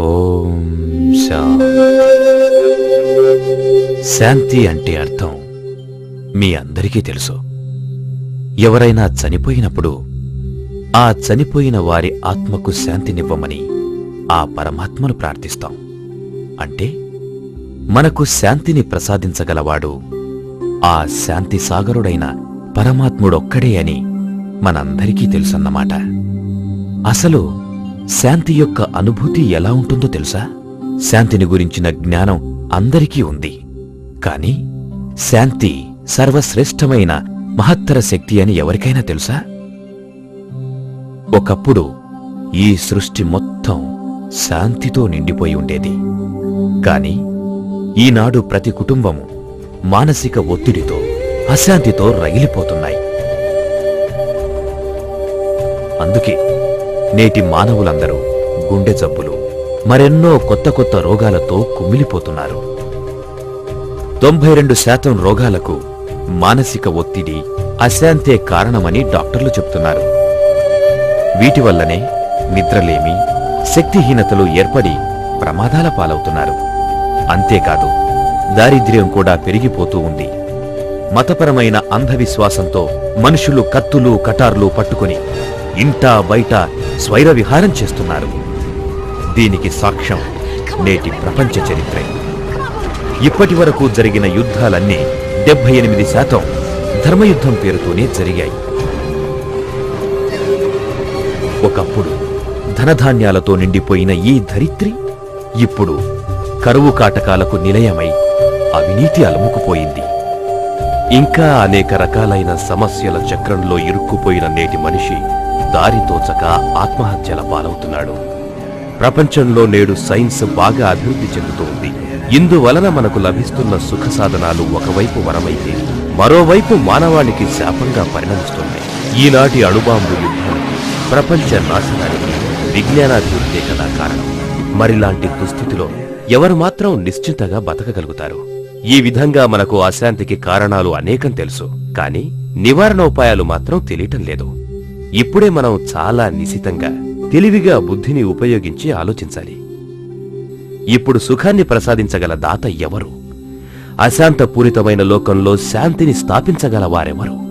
ఓం శాంతి శాంతి అంటే అర్థం మీ అందరికీ తెలుసు. ఎవరైనా చనిపోయినప్పుడు ఆ చనిపోయిన వారి ఆత్మకు శాంతినివ్వమని ఆ పరమాత్మను ప్రార్థిస్తాం. అంటే మనకు శాంతిని ప్రసాదించగలవాడు ఆ శాంతి సాగరుడైన పరమాత్ముడొక్కడే అని మనందరికీ తెలుసన్నమాట. అసలు శాంతి యొక్క అనుభూతి ఎలా ఉంటుందో తెలుసా? శాంతిని గురించిన జ్ఞానం అందరికీ ఉంది. కాని శాంతి సర్వశ్రేష్టమైన మహత్తర శక్తి అని ఎవరికైనా తెలుసా? ఒకప్పుడు ఈ సృష్టి మొత్తం శాంతితో నిండిపోయి ఉండేది. కాని ఈనాడు ప్రతి కుటుంబము మానసిక ఒత్తిడితో అశాంతితో రగిలిపోతున్నాయి. అందుకే నేటి మానవులందరూ గుండె జబ్బులు మరెన్నో కొత్త కొత్త రోగాలతో కుమిలిపోతున్నారు. తొంభై రెండు శాతం రోగాలకు మానసిక ఒత్తిడి అశాంతే కారణమని డాక్టర్లు చెప్తున్నారు. వీటి వల్లనే నిద్రలేమి శక్తిహీనతలు ఏర్పడి ప్రమాదాల పాలవుతున్నారు. అంతేకాదు దారిద్ర్యం కూడా పెరిగిపోతూ ఉంది. మతపరమైన అంధవిశ్వాసంతో మనుషులు కత్తులు కటార్లు పట్టుకుని ఇంటా బయట స్వైర విహారం చేస్తున్నారు. దీనికి సాక్ష్యం నేటి ప్రపంచ చరిత్రే. ఇప్పటి వరకు జరిగిన యుద్ధాలన్నీ డెబ్బై ఎనిమిది శాతం ధర్మయుద్ధం పేరుతోనే జరిగాయి. ఒకప్పుడు ధనధాన్యాలతో నిండిపోయిన ఈ ధరిత్రి ఇప్పుడు కరువు కాటకాలకు నిలయమై అవినీతి అలముకుపోయింది. ఇంకా అనేక రకాలైన సమస్యల చక్రంలో ఇరుక్కుపోయిన నేటి మనిషి దారి తోచక ఆత్మహత్యల పాలవుతున్నాడు. ప్రపంచంలో నేడు సైన్స్ బాగా అభివృద్ధి చెందుతోంది. ఇందువలన మనకు లభిస్తున్న సుఖ సాధనాలు ఒకవైపు వరమైతే మరోవైపు మానవాళికి శాపంగా పరిణమిస్తుంది. ఈనాటి అణుబాంబు యుద్ధానికి ప్రపంచ నాశనానికి విజ్ఞానాభివృద్ధే కదా కారణం. మరిలాంటి దుస్థితిలో ఎవరు మాత్రం నిశ్చింతగా బతకగలుగుతారు. ఈ విధంగా మనకు అశాంతికి కారణాలు అనేకం తెలుసు కాని నివారణోపాయాలు మాత్రం తెలియటం లేదు. ఇప్పుడే మనం చాలా నిశితంగా తెలివిగా బుద్ధిని ఉపయోగించి ఆలోచించాలి. ఇప్పుడు సుఖాన్ని ప్రసాదించగల దాత ఎవరు? అశాంతపూరితమైన లోకంలో శాంతిని స్థాపించగల వారెవరు?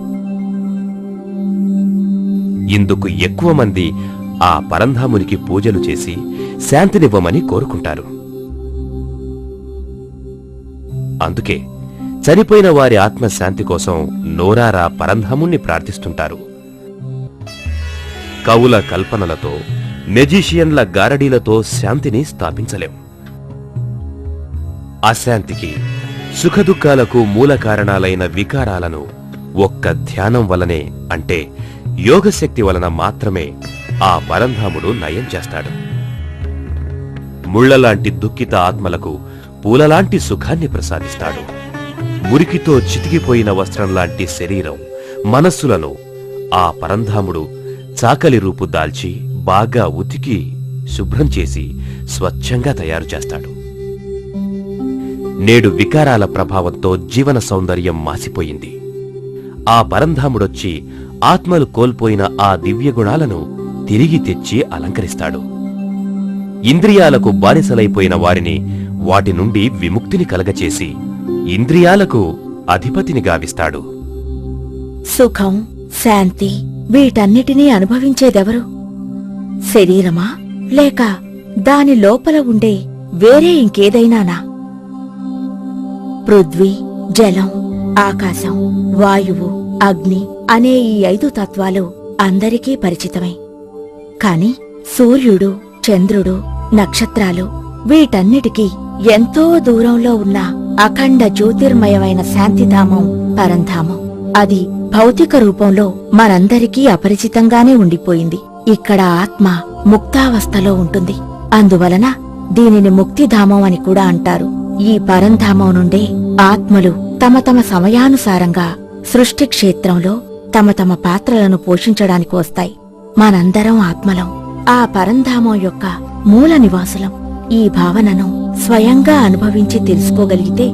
ఇందుకు ఎక్కువ మంది ఆ పరంధామునికి పూజలు చేసి శాంతినివ్వమని కోరుకుంటారు. అందుకే చనిపోయిన వారి ఆత్మశాంతి కోసం నోరారా పరంధాముణ్ణి ప్రార్థిస్తుంటారు. కవుల కల్పనలతో మెజీషియన్ల గారడీలతో శాంతిని స్థాపించలేం. అశాంతికి సుఖదుఖాలకు మూల కారణాలైన వికారాలను ఒక్క ధ్యానం వలనే అంటే యోగశక్తి వలన మాత్రమే ఆ పరంధాముడు నయం చేస్తాడు. ముళ్ళలాంటి దుఃఖిత ఆత్మలకు పూలలాంటి సుఖాన్ని ప్రసాదిస్తాడు. మురికితో చితికిపోయిన వస్త్రంలాంటి శరీరం మనస్సులను ఆ పరంధాముడు చాకలి రూపు దాల్చి బాగా ఉతికి శుభ్రం చేసి స్వచ్ఛంగా తయారు చేస్తాడు. నేడు వికారాల ప్రభావంతో జీవన సౌందర్యం మాసిపోయింది. ఆ పరంధాముడొచ్చి ఆత్మలు కోల్పోయిన ఆ దివ్య గుణాలను తిరిగి తెచ్చి అలంకరిస్తాడు. ఇంద్రియాలకు బానిసలైపోయిన వారిని వాటి నుండి విముక్తిని కలగచేసి ఇంద్రియాలకు అధిపతిని గావిస్తాడు. సుఖం శాంతి వీటన్నిటినీ అనుభవించేదెవరు? శరీరమా? లేక దాని లోపల ఉండే వేరే ఇంకేదైనానా? పృథ్వీ జలం ఆకాశం వాయువు అగ్ని అనే ఈ ఐదు తత్వాలు అందరికీ పరిచితమే. కాని సూర్యుడు చంద్రుడు నక్షత్రాలు వీటన్నిటికీ ఎంతో దూరంలో ఉన్న అఖండ జ్యోతిర్మయమైన శాంతిధామం పరంధామం. అది భౌతిక రూపంలో మనందరికీ అపరిచితంగానే ఉండిపోయింది. ఇక్కడ ఆత్మ ముక్తావస్థలో ఉంటుంది. అందువలన దీనిని ముక్తిధామం అని కూడా అంటారు. ఈ పరంధామం నుండే ఆత్మలు తమ తమ సమయానుసారంగా సృష్టి క్షేత్రంలో తమ తమ పాత్రలను పోషించడానికి వస్తాయి. మనందరం ఆత్మలం. ఆ పరంధామం యొక్క మూల నివాసులం. ఈ భావనను స్వయంగా అనుభవించి తెలుసుకోగలిగితే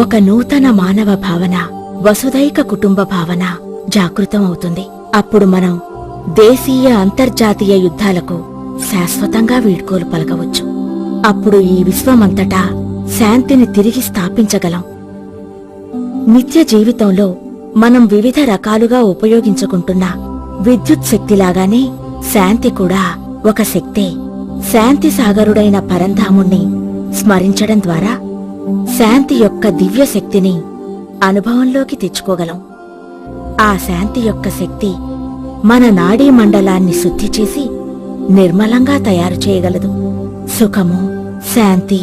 ఒక నూతన మానవ భావన వసుదైక కుటుంబ భావన జాగృతం అవుతుంది అప్పుడు మనం దేశీయ అంతర్జాతీయ యుద్ధాలకు శాశ్వతంగా వీడ్కోలు పలకవచ్చు. అప్పుడు ఈ విశ్వమంతటా శాంతిని తిరిగి స్థాపించగలం. నిత్య జీవితంలో మనం వివిధ రకాలుగా ఉపయోగించుకుంటున్న విద్యుత్ శక్తిలాగానే శాంతి కూడా ఒక శక్తే. శాంతి సాగరుడైన పరంధాముణ్ణి స్మరించడం ద్వారా శాంతి యొక్క దివ్య శక్తిని అనుభవంలోకి తెచ్చుకోగలం. ఆ శాంతి యొక్క శక్తి మన నాడీ మండలాన్ని శుద్ధి చేసి నిర్మలంగా తయారు చేయగలదు. సుఖము శాంతి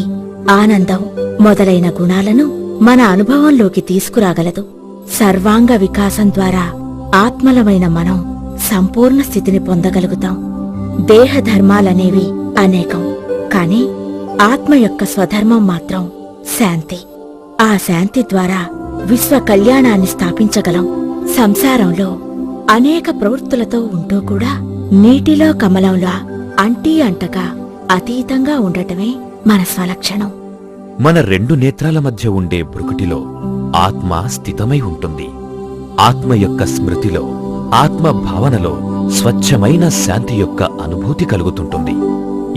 ఆనందం మొదలైన గుణాలను మన అనుభవంలోకి తీసుకురాగలదు. సర్వాంగ వికాసం ద్వారా ఆత్మలమైన మనం సంపూర్ణ స్థితిని పొందగలుగుతాం. దేహ ధర్మాలనేవి అనేకం కాని ఆత్మ యొక్క స్వధర్మం మాత్రం శాంతి. ఆ శాంతి ద్వారా విశ్వ కళ్యాణాన్ని స్థాపించగలం. సంసారంలో అనేక ప్రవృత్తులతో ఉంటూ కూడా నీటిలో కమలంలా అంటీ అంటగా అతీతంగా ఉండటమే మన స్వలక్షణం. మన రెండు నేత్రాల మధ్య ఉండే బ్రుకుటిలో ఆత్మ స్థితమై ఉంటుంది. ఆత్మ యొక్క స్మృతిలో ఆత్మ భావనలో స్వచ్ఛమైన శాంతి యొక్క అనుభూతి కలుగుతుంటుంది.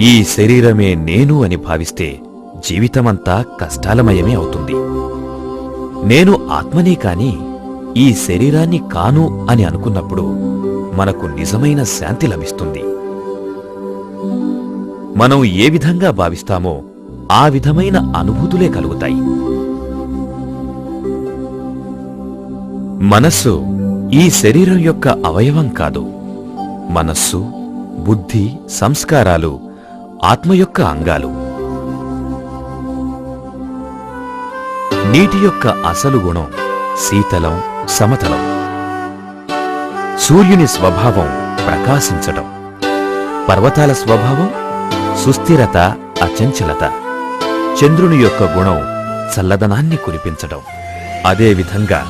ఈ శరీరమే నేను అని భావిస్తే జీవితమంతా కష్టాలమయమే అవుతుంది. నేను ఆత్మనే కాని ఈ శరీరాన్ని కాను అని అనుకున్నప్పుడు మనకు నిజమైన శాంతి లభిస్తుంది. మనం ఏ విధంగా భావిస్తామో ఆ విధమైన అనుభూతులే కలుగుతాయి. మనస్సు ఈ శరీరం యొక్క అవయవం కాదు. మనస్సు బుద్ధి సంస్కారాలు ఆత్మ యొక్క అంగాలు. నీటి యొక్క అసలు గుణం శీతలం సమతలం. సూర్యుని స్వభావం ప్రకాశించటం పర్వతాల స్వభావం సుస్థిరత అచంచలత. చంద్రుని యొక్క గుణం చల్లదనాన్ని కురిపించడం. అదేవిధంగా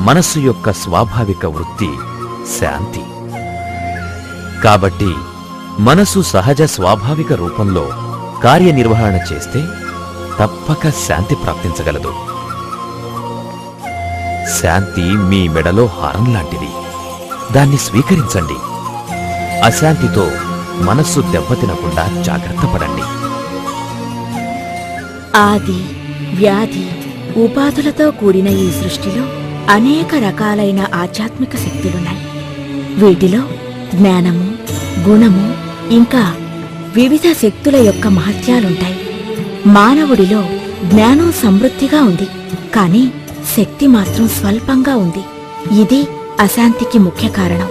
మనస్సు యొక్క స్వాభావిక వృత్తి శాంతి. కాబట్టి మనసు సహజ స్వాభావిక రూపంలో కార్యనిర్వహణ చేస్తే తప్పక శాంతి ప్రాప్తించగలదు. శాంతి మీ మెడలో హారం లాంటిది. దాన్ని స్వీకరించండి. అశాంతితో మనస్సు దెబ్బతినకుండా జాగ్రత్త పడండి. ఆది వ్యాధి ఉపాధులతో కూడిన ఈ సృష్టిలో అనేక రకాలైన ఆధ్యాత్మిక శక్తులున్నాయి. వీటిలో జ్ఞానము గుణము ఇంకా వివిధ శక్తుల యొక్క మహత్యాలుంటాయి. మానవుడిలో జ్ఞానం సమృద్ధిగా ఉంది. కానీ శక్తి మాత్రం స్వల్పంగా ఉంది. ఇది అశాంతికి ముఖ్య కారణం.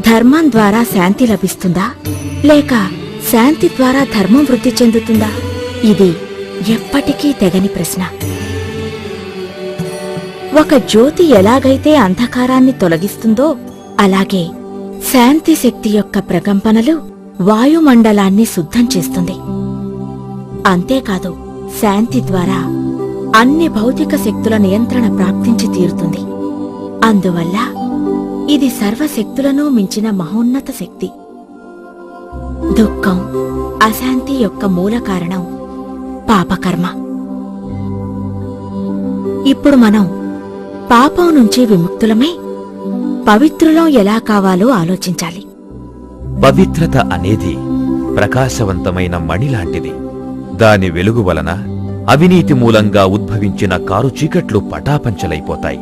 ధర్మం ద్వారా శాంతి లభిస్తుందా? లేక శాంతి ద్వారా ధర్మం వృద్ధి చెందుతుందా? ఇది ఎప్పటికీ తెగని ప్రశ్న. ఒక జ్యోతి ఎలాగైతే అంధకారాన్ని తొలగిస్తుందో అలాగే శాంతి శక్తి యొక్క ప్రకంపనలు వాయుమండలాన్ని శుద్ధం చేస్తుంది. అంతేకాదు శాంతి ద్వారా అన్ని భౌతిక శక్తుల నియంత్రణ ప్రాప్తించి తీరుతుంది. అందువల్ల ఇది సర్వశక్తులను మించిన మహోన్నత శక్తి. దుఃఖం అశాంతి యొక్క మూల కారణం పాపకర్మ. ఇప్పుడు మనం పాపం నుంచి విముక్తులమై పవిత్రులం ఎలా కావాలో ఆలోచించాలి. పవిత్రత అనేది ప్రకాశవంతమైన మణి లాంటిది దాని వెలుగు వలన అవినీతి మూలంగా ఉద్భవించిన కారు చీకట్లు పటాపంచలైపోతాయి.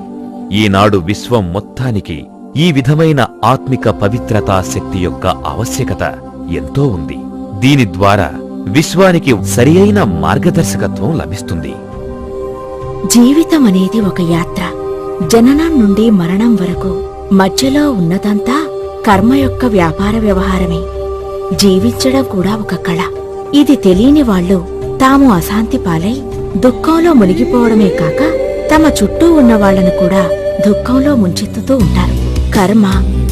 ఈనాడు విశ్వం మొత్తానికి ఈ విధమైన ఆత్మిక పవిత్రతా శక్తి యొక్క ఆవశ్యకత ఎంతో ఉంది. దీని ద్వారా విశ్వానికి సరియైన మార్గదర్శకత్వం లభిస్తుంది. జీవితం అనేది ఒక యాత్ర. జననం నుండి మరణం వరకు మధ్యలో ఉన్నదంతా కర్మ యొక్క వ్యాపార వ్యవహారమే. జీవించడం కూడా ఒక కళ. ఇది తెలియని వాళ్ళు తాము అశాంతి పాలై దుఃఖంలో మునిగిపోవడమే కాక తమ చుట్టూ ఉన్న వాళ్ళను కూడా దుఃఖంలో ముంచెత్తుతూ ఉంటారు. కర్మ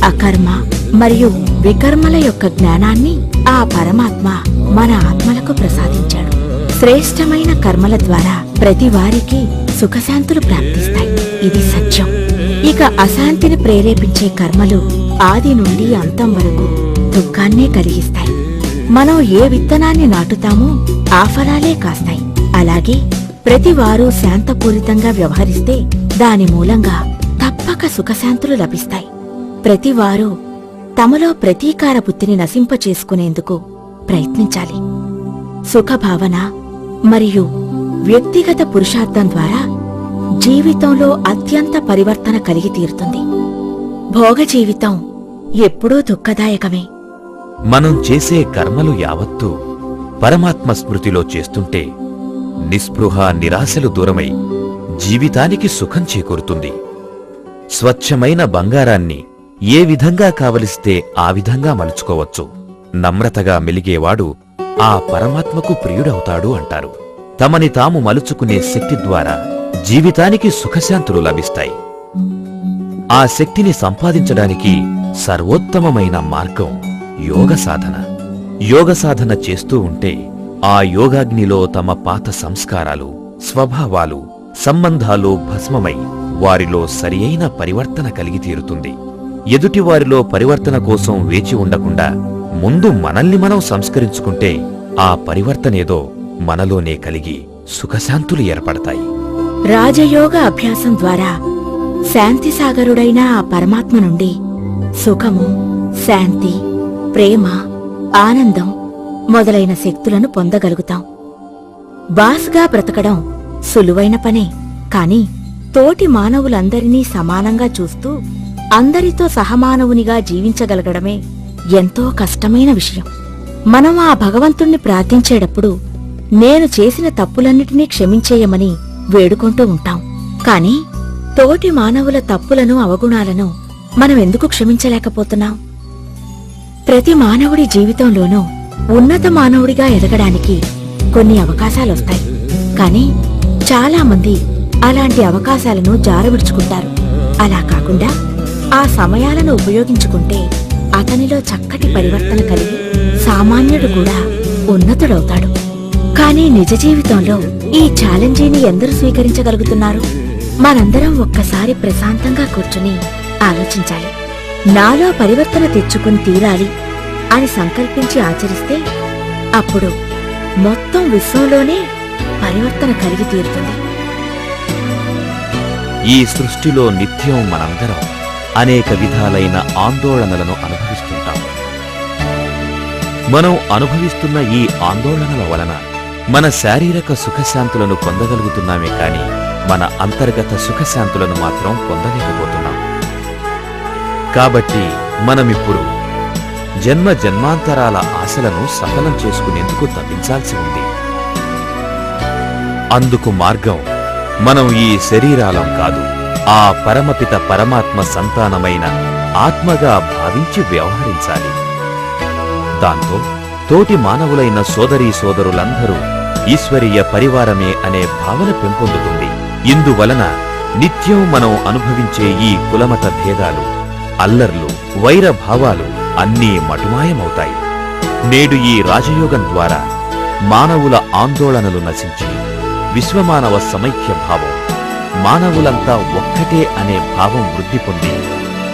అకర్మ మరియు వికర్మల యొక్క జ్ఞానాన్ని ఆ పరమాత్మ మన ఆత్మలకు ప్రసాదించాడు. శ్రేష్టమైన కర్మల ద్వారా ప్రతి వారికి సుఖశాంతులు ప్రాప్తిస్తాయి. ఇది సత్యం. ఇక అశాంతిని ప్రేరేపించే కర్మలు ఆది నుండి అంతం వరకు దుఃఖాన్నే కలిగిస్తాయి. మనం ఏ విత్తనాన్ని నాటుతామో ఆ ఫలాలే కాస్తాయి. అలాగే ప్రతివారూ శాంతపూరితంగా వ్యవహరిస్తే దాని మూలంగా తప్పక సుఖశాంతులు లభిస్తాయి. ప్రతివారూ తమలో ప్రతీకార బుద్ధిని నశింపచేసుకునేందుకు ప్రయత్నించాలి. సుఖభావన మరియు వ్యక్తిగత పురుషార్థం ద్వారా జీవితంలో అత్యంత పరివర్తన కలిగి తీరుతుంది. భోగ జీవితం ఎప్పుడూ దుఃఖదాయకమే. మనం చేసే కర్మలు యావత్తూ పరమాత్మ స్మృతిలో చేస్తుంటే నిస్పృహ నిరాశలు దూరమై జీవితానికి సుఖం చేకూరుతుంది. స్వచ్ఛమైన బంగారాన్ని ఏ విధంగా కావలిస్తే ఆ విధంగా మలుచుకోవచ్చు. నమ్రతగా మెలిగేవాడు ఆ పరమాత్మకు ప్రియుడవుతాడు అంటారు. తమని తాము మలుచుకునే శక్తి ద్వారా జీవితానికి సుఖశాంతులు లభిస్తాయి. ఆ శక్తిని సంపాదించడానికి సర్వోత్తమమైన మార్గం యోగ సాధన. యోగ సాధన చేస్తూ ఉంటే ఆ యోగాగ్నిలో తమ పాత సంస్కారాలు స్వభావాలు సంబంధాలు భస్మమై వారిలో సరియైన పరివర్తన కలిగి తీరుతుంది. ఎదుటివారిలో పరివర్తన కోసం వేచి ఉండకుండా ముందు మనల్ని మనం సంస్కరించుకుంటే ఆ పరివర్తనేదో మనలోనే కలిగి సుఖశాంతులు ఏర్పడతాయి. రాజయోగ అభ్యాసం ద్వారా శాంతి సాగరుడైన ఆ పరమాత్మ నుండి సుఖము శాంతి ప్రేమ ఆనందం మొదలైన శక్తులను పొందగలుగుతాం. బాస్గా బ్రతకడం సులువైన పనే కాని తోటి మానవులందరినీ సమానంగా చూస్తూ అందరితో సహమానవునిగా జీవించగలగడమే ఎంతో కష్టమైన విషయం. మనం ఆ భగవంతుణ్ణి ప్రార్థించేటప్పుడు నేను చేసిన తప్పులన్నిటినీ క్షమించేయమని వేడుకుంటూ ఉంటాం. కాని తోటి మానవుల తప్పులను అవగుణాలను మనం ఎందుకు క్షమించలేకపోతున్నాం? ప్రతి మానవుడి జీవితంలోనూ ఉన్నత మానవుడిగా ఎదగడానికి కొన్ని అవకాశాలొస్తాయి. కాని చాలామంది అలాంటి అవకాశాలను జారవిడుచుకుంటారు. అలా కాకుండా ఆ సమయాలను ఉపయోగించుకుంటే అతనిలో చక్కటి పరివర్తన కలిగి సామాన్యుడు కూడా ఉన్నతుడవుతాడు. కానీ నిజ జీవితంలో ఈ ఛాలెంజీని ఎందరు స్వీకరించగలుగుతున్నారు? మనందరం ఒక్కసారి ప్రశాంతంగా కూర్చుని ఆలోచించాలి. నాలో పరివర్తన తెచ్చుకుని తీరాలి అని సంకల్పించి ఆచరిస్తే అప్పుడు మొత్తం విశ్వంలోనే పరివర్తన కలిగి తీరుతుంది. ఈ సృష్టిలో నిత్యం మనందరం అనేక విధాలైన ఆందోళనలను అనుభవిస్తుంటాం. మనం అనుభవిస్తున్న ఈ ఆందోళనల వలన మన శారీరక సుఖశాంతులను పొందగలుగుతున్నామే కాని మన అంతర్గత సుఖశాంతులను మాత్రం పొందలేకపోతున్నాం. కాబట్టి మనమిప్పుడు జన్మ జన్మాంతరాల ఆశలను సఫలం చేసుకునేందుకు తప్పించాల్సి ఉంది. అందుకు మార్గం మనం ఈ శరీరాలం కాదు ఆ పరమపిత పరమాత్మ సంతానమైన ఆత్మగా భావించి వ్యవహరించాలి. దాంతో తోటి మానవులైన సోదరీ సోదరులందరూ ఈశ్వరీయ పరివారమే అనే భావన పెంపొందుతుంది. ఇందువలన నిత్యం మనం అనుభవించే ఈ కులమత భేదాలు అల్లర్లు వైర భావాలు అన్నీ మటుమాయమవుతాయి. నేడు ఈ రాజయోగం ద్వారా మానవుల ఆందోళనలు నశించి విశ్వమానవ సమైక్య భావం మానవులంతా ఒక్కటే అనే భావం వృద్ధి పొంది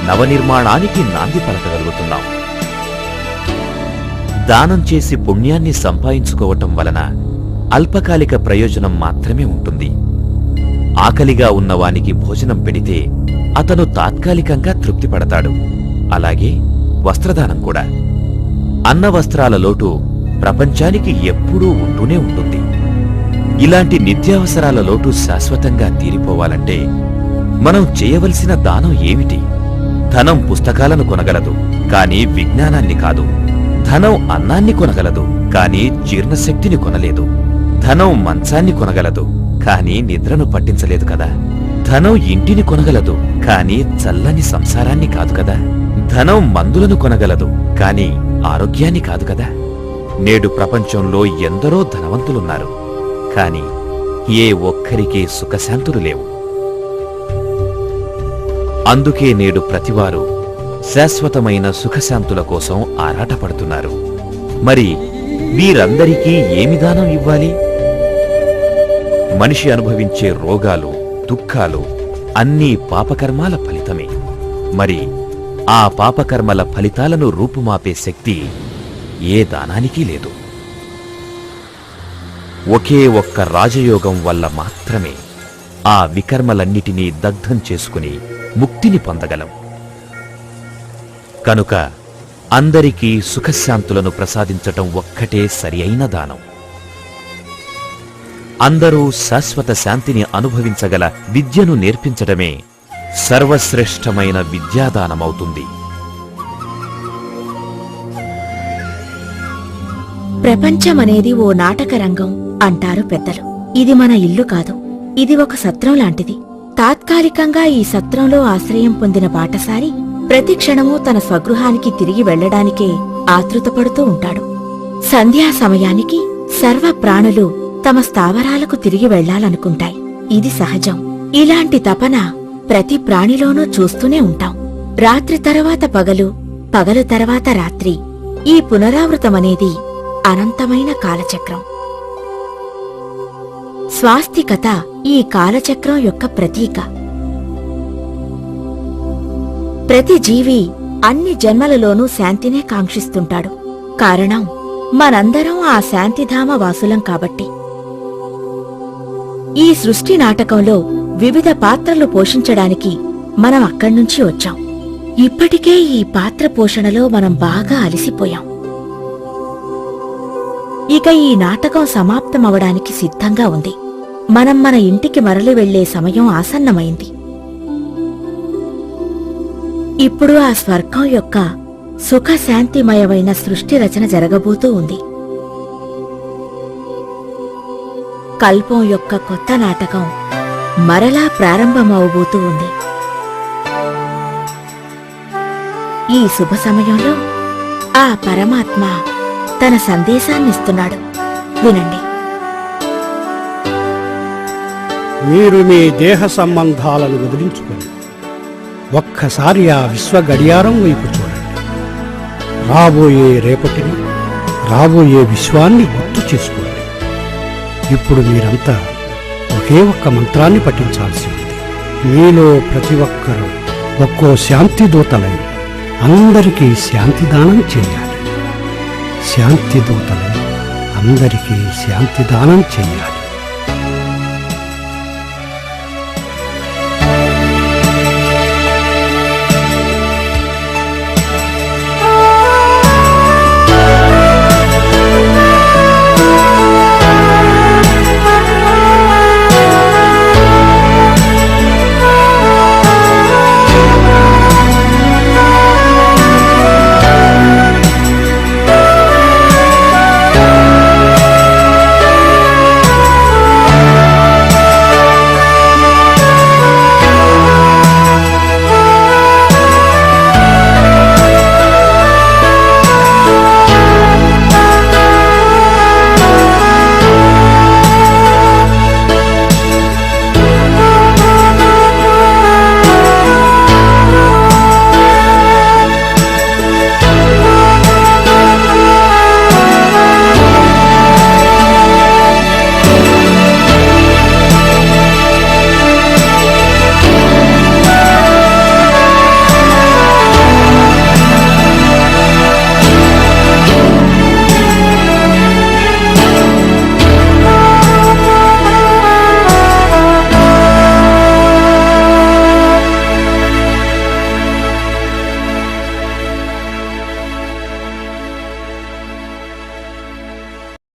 నవనిర్మాణానికి నాంది పలకగలుగుతున్నాం. దానం చేసి పుణ్యాన్ని సంపాదించుకోవటం వలన అల్పకాలిక ప్రయోజనం మాత్రమే ఉంటుంది. ఆకలిగా ఉన్నవానికి భోజనం పెడితే అతను తాత్కాలికంగా తృప్తిపడతాడు. అలాగే వస్త్రదానం కూడా. అన్నవస్త్రాల లోటు ప్రపంచానికి ఎప్పుడూ ఉంటూనే ఉంటుంది. ఇలాంటి నిత్యావసరాల లోటు శాశ్వతంగా తీరిపోవాలంటే మనం చేయవలసిన దానం ఏమిటి? ధనం పుస్తకాలను కొనగలదు కాని విజ్ఞానాన్ని కాదు. ధనం అన్నాన్ని కొనగలదు కాని జీర్ణశక్తిని కొనలేదు. ధనం మంచాన్ని కొనగలదు. కాని నిద్రను పట్టించలేదు కదా. ధనం ఇంటిని కొనగలదు కాని చల్లని సంసారాన్ని కాదు కదా. ధనం మందులను కొనగలదు కాని ఆరోగ్యాన్ని కాదు కదా. నేడు ప్రపంచంలో ఎందరో ధనవంతులున్నారు కాని ఏ ఒక్కరికీ సుఖశాంతులు లేవు. అందుకే నేడు ప్రతివారు శాశ్వతమైన సుఖశాంతుల కోసం ఆరాటపడుతున్నారు. మరి వీరందరికీ ఏమి దానం ఇవ్వాలి? మనిషి అనుభవించే రోగాలు దుఃఖాలు అన్నీ పాపకర్మాల ఫలితమే. మరి ఆ పాపకర్మల ఫలితాలను రూపుమాపే శక్తి ఏ దానానికి లేదు. ఒకే ఒక్క రాజయోగం వల్ల మాత్రమే ఆ వికర్మలన్నిటినీ దగ్ధం చేసుకుని ముక్తిని పొందగలం. కనుక అందరికీ సుఖశాంతులను ప్రసాదించటం ఒక్కటే సరి అయిన దానం. అందరూ శాశ్వత శాంతిని అనుభవించగల విద్యను నేర్పించడమే సర్వశ్రేష్టమైన విద్యాదానమవుతుంది. ప్రపంచమనేది ఓ నాటక రంగం అంటారు పెద్దలు. ఇది మన ఇల్లు కాదు ఇది ఒక సత్రం లాంటిది. తాత్కాలికంగా ఈ సత్రంలో ఆశ్రయం పొందిన బాటసారి ప్రతి క్షణమూ తన స్వగృహానికి తిరిగి వెళ్ళడానికే ఆతృతపడుతూ ఉంటాడు. సంధ్యా సమయానికి సర్వ ప్రాణులు తమ స్థావరాలకు తిరిగి వెళ్ళాలనుకుంటాయి ఇది సహజం. ఇలాంటి తపన ప్రతి ప్రాణిలోనూ చూస్తూనే ఉంటాం. రాత్రి తర్వాత పగలు పగలు తర్వాత రాత్రి. ఈ పునరావృతమనేది అనంతమైన కాలచక్రం. స్వాస్తికత ఈ కాలచక్రం యొక్క ప్రతీక. ప్రతి జీవి అన్ని జన్మలలోనూ శాంతినే కాంక్షిస్తుంటాడు. కారణం మనందరం ఆ శాంతిధామ వాసులం కాబట్టి. ఈ సృష్టి నాటకంలో వివిధ పాత్రలు పోషించడానికి మనం అక్కడ్నుంచి వచ్చాం. ఇప్పటికే ఈ పాత్ర పోషణలో మనం బాగా అలసిపోయాం. ఇక ఈ నాటకం సమాప్తమవడానికి సిద్ధంగా ఉంది. మనం మన ఇంటికి మరలి వెళ్ళే సమయం ఆసన్నమైంది. ఇప్పుడు ఆ స్వర్గం యొక్క సుఖశాంతిమయమైన సృష్టి రచన జరగబోతూ ఉంది. కల్పం యొక్క కొత్త నాటకం మరలా ప్రారంభమవబోతూ ఉంది. ఈ శుభ సమయంలో ఆ పరమాత్మ తన సందేశాన్నిస్తున్నాడు. వినండి. మీరు మీ దేహ సంబంధాలను వదిలించుకొని ఒక్కసారి ఆ విశ్వ గడియారం వైపు చూడండి. రాబోయే రేపటిని రాబోయే విశ్వాన్ని గుర్తు చేసుకోండి. ఇప్పుడు మీరంతా ఒకే ఒక్క మంత్రాన్ని పఠించాల్సి ఉంది. మీలో ప్రతి ఒక్కరూ ఒక్కో శాంతి దూతలై అందరికీ శాంతి దానం చేయాలి. శాంతి దూతలై అందరికీ శాంతి దానం చేయాలి.